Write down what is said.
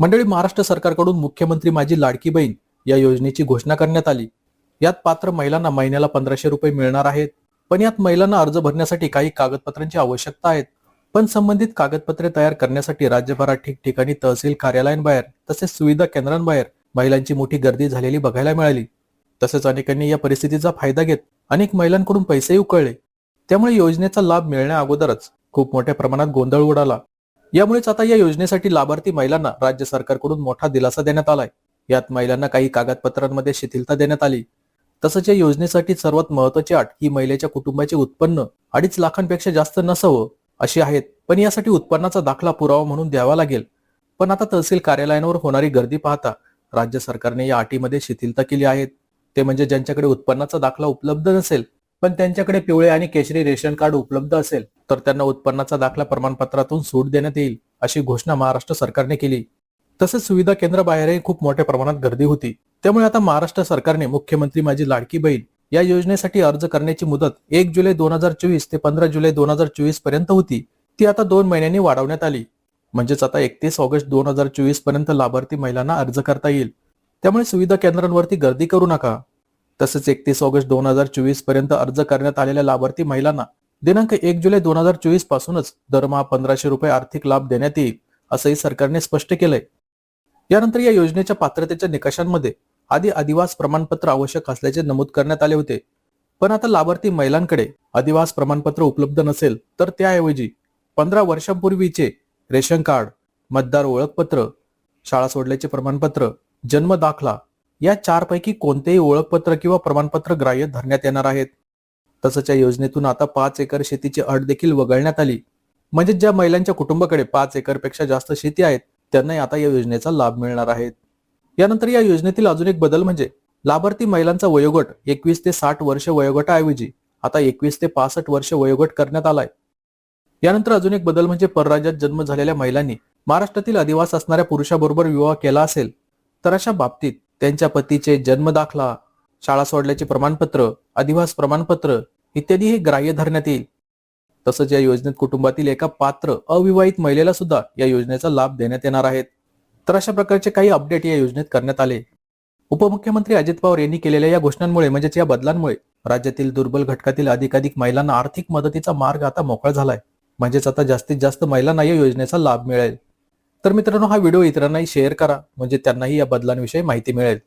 मंडळी महाराष्ट्र सरकारकडून मुख्यमंत्री माझी लाडकी बहीण या योजनेची घोषणा करण्यात आली. यात पात्र महिलांना महिन्याला पंधराशे रुपये मिळणार आहेत. पण यात महिलांना अर्ज भरण्यासाठी काही कागदपत्रांची आवश्यकता आहेत. पण संबंधित कागदपत्रे तयार करण्यासाठी राज्यभरात ठिकठिकाणी तहसील कार्यालयांबाहेर तसेच सुविधा केंद्रांबाहेर महिलांची मोठी गर्दी झालेली बघायला मिळाली. तसेच अनेकांनी या परिस्थितीचा फायदा घेत अनेक महिलांकडून पैसेही उकळले. त्यामुळे योजनेचा लाभ मिळण्या अगोदरच खूप मोठ्या प्रमाणात गोंधळ उडाला. यामुळेच आता या योजनेसाठी लाभार्थी महिलांना राज्य सरकारकडून मोठा दिलासा देण्यात आलाय. यात महिलांना काही कागदपत्रांमध्ये शिथिलता देण्यात आली. तसंच या योजनेसाठी सर्वात महत्वाची अट ही महिलेच्या कुटुंबाचे उत्पन्न अडीच लाखांपेक्षा जास्त नसावं अशी आहेत. पण यासाठी उत्पन्नाचा दाखला पुरावा म्हणून द्यावा लागेल. पण आता तहसील कार्यालयांवर होणारी गर्दी पाहता राज्य सरकारने या अटीमध्ये शिथिलता केली आहेत ते म्हणजे ज्यांच्याकडे उत्पन्नाचा दाखला उपलब्ध नसेल पण त्यांच्याकडे पिवळे आणि केशरी रेशन कार्ड उपलब्ध असेल तर त्यांना उत्पन्नाचा दाखला प्रमाणपत्रातून सूट देण्यात येईल अशी घोषणा महाराष्ट्र सरकारने केली. तसेच सुविधा केंद्राबाहेरही खूप मोठ्या प्रमाणात गर्दी होती. त्यामुळे आता महाराष्ट्र सरकारने मुख्यमंत्री माझी लाडकी बहीण या योजनेसाठी अर्ज करण्याची मुदत एक जुलै दोन हजार चोवीस ते पंधरा जुलै दोन हजार चोवीसपर्यंत होती. ती आता दोन महिन्यांनी वाढवण्यात आली. म्हणजेच आता एकतीस ऑगस्ट दोन हजार चोवीसपर्यंत लाभार्थी महिलांना अर्ज करता येईल. त्यामुळे सुविधा केंद्रांवरती गर्दी करू नका. तसेच एकतीस ऑगस्ट दोन हजार चोवीसपर्यंत अर्ज करण्यात आलेल्या लाभार्थी महिलांना दिनांक एक जुलै दोन हजार चोवीस पासूनच दरमहा पंधराशे रुपये आर्थिक लाभ देण्यात येईल असंही सरकारने स्पष्ट केलंय. यानंतर या योजनेच्या पात्रतेच्या निकषांमध्ये आधी अधिवास प्रमाणपत्र आवश्यक असल्याचे नमूद करण्यात आले होते. पण आता लाभार्थी महिलांकडे अधिवास प्रमाणपत्र उपलब्ध नसेल तर त्याऐवजी पंधरा वर्षांपूर्वीचे रेशन कार्ड मतदार ओळखपत्र शाळा सोडल्याचे प्रमाणपत्र जन्म दाखला या चारपैकी कोणतेही ओळखपत्र किंवा प्रमाणपत्र ग्राह्य धरण्यात येणार आहेत. तसंच या योजनेतून आता पाच एकर शेतीची अट देखील वगळण्यात आली. म्हणजे ज्या महिलांच्या कुटुंबाकडे पाच एकरपेक्षा जास्त शेती आहेत त्यांनाही आता या योजनेचा लाभ मिळणार आहे. यानंतर या योजनेतील अजून एक बदल म्हणजे लाभार्थी महिलांचा वयोगट एकवीस ते साठ वर्ष वयोगटाऐवजी आता एकवीस ते पासष्ट वर्ष वयोगट करण्यात आलाय. यानंतर अजून एक बदल म्हणजे परराज्यात जन्म झालेल्या महिलांनी महाराष्ट्रातील अधिवास असणाऱ्या पुरुषाबरोबर विवाह केला असेल तर अशा बाबतीत त्यांच्या पतीचे जन्म दाखला शाळा सोडल्याचे प्रमाणपत्र अधिवास प्रमाणपत्र इत्यादी हे ग्राह्य धरण्यात येईल. तसंच या योजनेत कुटुंबातील एका पात्र अविवाहित महिलेला सुद्धा या योजनेचा लाभ देण्यात येणार आहेत तर अशा प्रकारचे काही अपडेट या योजनेत करण्यात आले. उपमुख्यमंत्री अजित पवार यांनी केलेल्या या घोषणांमुळे म्हणजेच या बदलांमुळे राज्यातील दुर्बल घटकातील अधिकाधिक महिलांना आर्थिक मदतीचा मार्ग आता मोकळा झालाय. म्हणजेच आता जास्तीत जास्त महिलांना या योजनेचा लाभ मिळेल. तर मित्रांनो हा व्हिडिओ इतरांनाही शेअर करा. म्हणजे त्यांनाही या बदलांविषयी माहिती मिळेल.